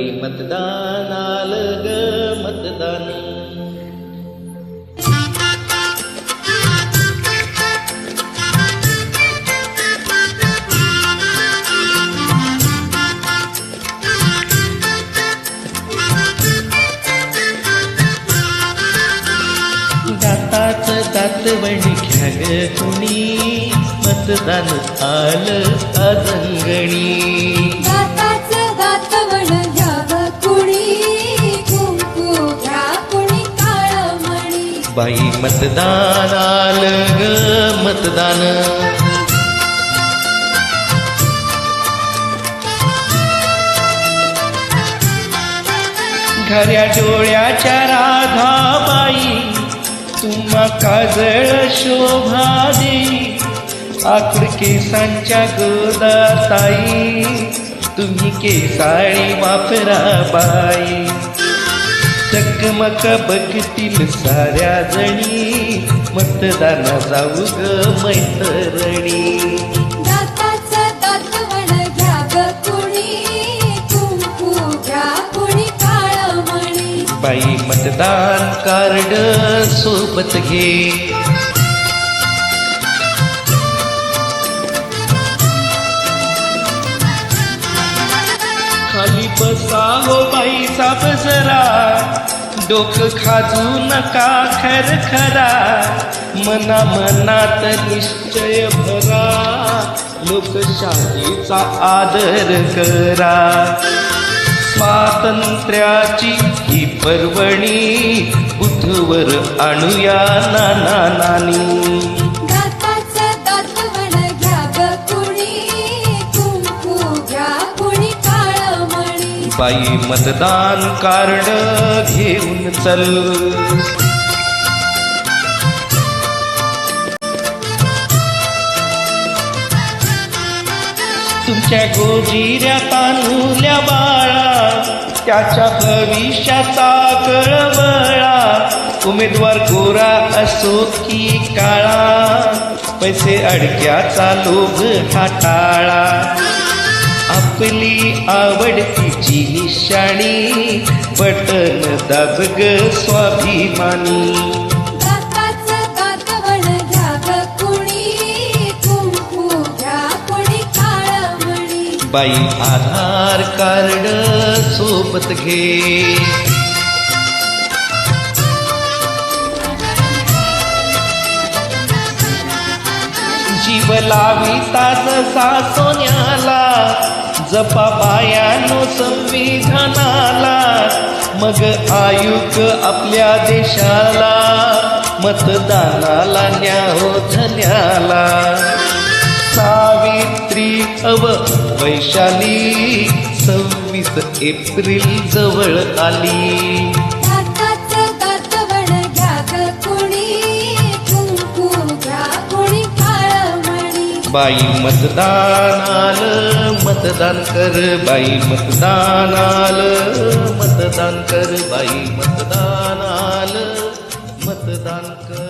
मतदान आलं ग मतदान. दाताच दातवण घ्या ग कुणी. मतदान आलं अजंगणी बाई मतदान आलं ग मतदान. खऱ्या डोळ्याच्या राधाबाई तुम्हा काजळ शोभा दे. आकृ केसांच्या गोदाताई तुम्ही केसाळी वापरा बाई चकमक बघतील साऱ्या जणी. मतदाना जाऊ ग मैत्रिणी. बाई मतदान कार्ड सोबत घे. बसा हो बाई साप जरा। डोकं खाजू नका खर खरा। मना मनात निश्चय भरा। लोकशाहीचा आदर करा। स्वातंत्र्याची ही पर्वणी बुधवर आणूया नाना नानी। बाई मतदान कार्ड घेऊन चल. तुमच्या गोजिऱ्या तानुल्या बाळा त्याच्या भविष्याचा कळवळा. उमेदवार गोरा असो की काळा पैसे अडक्याचा लोभ हाताळा आपली आवडतीची निशाणी बटन दाब ग स्वाभिमानी. बाई आधार कार्ड सोबत घे. जीव लाविता जसा सोन्याला जपा बायानो संविधानाला. मग आयुक आपल्या देशाला मतदानाला न्याहो धन्याला. सावित्री अव वैशाली सव्वीस एप्रिल जवळ आली. बाई मतदान आलं मतदान कर बाई मतदान आलं मतदान कर बाई मतदान आलं मतदान कर